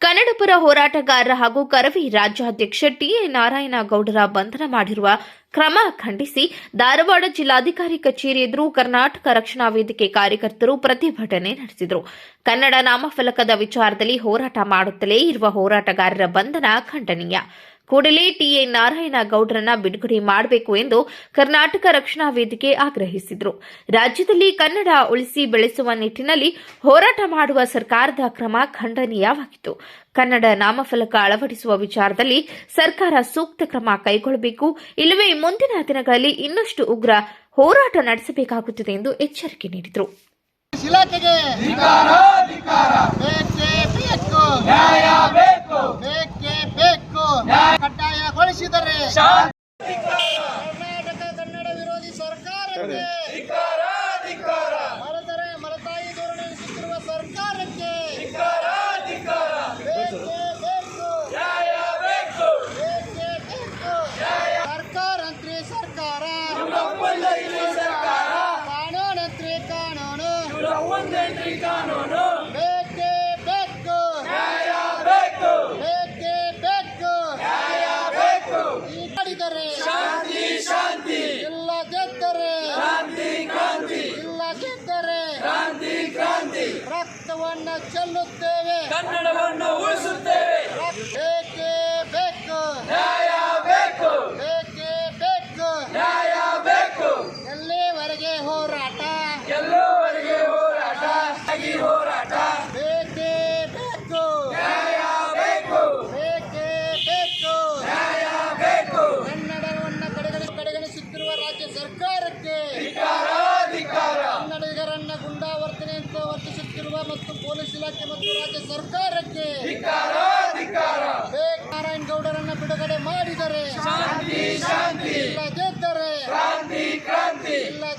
ಕನ್ನಡಪರ ಹೋರಾಟಗಾರರ ಹಾಗೂ ಕರವಿ ರಾಜ್ಯಾಧ್ಯಕ್ಷ ಟಿಎ ನಾರಾಯಣಗೌಡರ ಬಂಧನ ಮಾಡಿರುವ ಕ್ರಮ ಖಂಡಿಸಿ ಧಾರವಾಡ ಜಿಲ್ಲಾಧಿಕಾರಿ ಕಚೇರಿ ಎದುರು ಕರ್ನಾಟಕ ರಕ್ಷಣಾ ವೇದಿಕೆ ಕಾರ್ಯಕರ್ತರು ಪ್ರತಿಭಟನೆ ನಡೆಸಿದರು. ಕನ್ನಡ ನಾಮಫಲಕದ ವಿಚಾರದಲ್ಲಿ ಹೋರಾಟ ಮಾಡುತ್ತಲೇ ಇರುವ ಹೋರಾಟಗಾರರ ಬಂಧನ ಖಂಡನೀಯ. ಕೂಡಲೇ ಟಿಎ ನಾರಾಯಣಗೌಡರನ್ನ ಬಿಡುಗಡೆ ಮಾಡಬೇಕು ಎಂದು ಕರ್ನಾಟಕ ರಕ್ಷಣಾ ವೇದಿಕೆ ಆಗ್ರಹಿಸಿದರು. ರಾಜ್ಯದಲ್ಲಿ ಕನ್ನಡ ಉಳಿಸಿ ಬೆಳೆಸುವ ನಿಟ್ಟಿನಲ್ಲಿ ಹೋರಾಟ ಮಾಡುವ ಸರ್ಕಾರದ ಕ್ರಮ ಖಂಡನೀಯವಾಗಿತ್ತು. ಕನ್ನಡ ನಾಮಫಲಕ ಅಳವಡಿಸುವ ವಿಚಾರದಲ್ಲಿ ಸರ್ಕಾರ ಸೂಕ್ತ ಕ್ರಮ ಕೈಗೊಳ್ಳಬೇಕು. ಇಲ್ಲವೇ ಮುಂದಿನ ದಿನಗಳಲ್ಲಿ ಇನ್ನಷ್ಟು ಉಗ್ರ ಹೋರಾಟ ನಡೆಸಬೇಕಾಗುತ್ತದೆ ಎಂದು ಎಚ್ಚರಿಕೆ ನೀಡಿದರು ಇಲಾಖೆಗೆ ಬೇಕೇ ಬೇಕು ನ್ಯಾಯ ಬೇಕು ಬೇಕೇ ಬೇಕು ಕಡ್ಡಾಯಗೊಳಿಸಿದರೆ ಕರ್ನಾಟಕ ಕನ್ನಡ ವಿರೋಧಿ ಸರ್ಕಾರಕ್ಕೆ ಮರೆತರೆ ಮಲತಾಯಿ ಧೋರಣೆ ನಡೆಸುತ್ತಿರುವ ಸರ್ಕಾರಕ್ಕೆ ಬೇಕೇ ಬೇಕು ಬೇಕೇ ಬೇಕು ಸರ್ಕಾರಂತ್ರಿ ಸರ್ಕಾರ ಕಾನೂನಂತ್ರಿ ಕಾನೂನು. ಬೇಕೇ ರಕ್ತವನ್ನ ಚೆಲ್ಲುತ್ತೇವೆ. ಕನ್ನಡವನ್ನು ಉಳಿಸುತ್ತೇವೆ. ಬೇಕೇ ಬೇಕು? ನ್ಯಾಯ ಬೇಕು. ಬೇಕೇ ಬೇಕು? ನ್ಯಾಯ ಬೇಕು. ಎಲ್ಲಿವರೆಗೆ ಹೋರಾಟ? ಎಲ್ಲೋವರೆಗೆ ಹೋರಾಟ ಆಗಿ ಹೋರಾಟ ಬೇಕೇ ಬೇಕು ನ್ಯಾಯ ಬೇಕು ಬೇಕೇ ಬೇಕು ನ್ಯಾಯ ಬೇಕು ಕನ್ನಡವನ್ನ ಕಡೆಗಣಿ ಕಡೆಗಣಿಸುತ್ತಿರುವ ರಾಜ್ಯ ಸರ್ಕಾರಕ್ಕೆ ಧಿಕಾರ ಧಿಕಾರ ಕನ್ನಡಿಗರನ್ನ ಗುಂಡಾವರ್ತನೆಯಿಂದ ಮತ್ತು ಪೊಲೀಸ್ ಇಲಾಖೆ ಮತ್ತು ರಾಜ್ಯ ಸರ್ಕಾರಕ್ಕೆ ನಾರಾಯಣ ಧಿಕಾರ ಬೇಕ್ ನಾರಾಯಣ್ ಗೌಡರನ್ನ ಬಿಡುಗಡೆ ಮಾಡಿದರೆ ಶಾಂತಿ ಶಾಂತಿ. ಇಲ್ಲ ಗೆದ್ದರೆ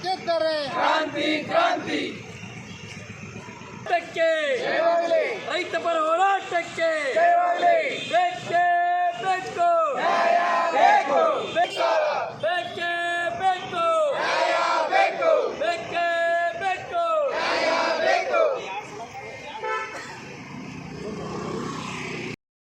ಗೆದ್ದರೆ ರೈತ ಪರ ಹೋರಾಟಕ್ಕೆ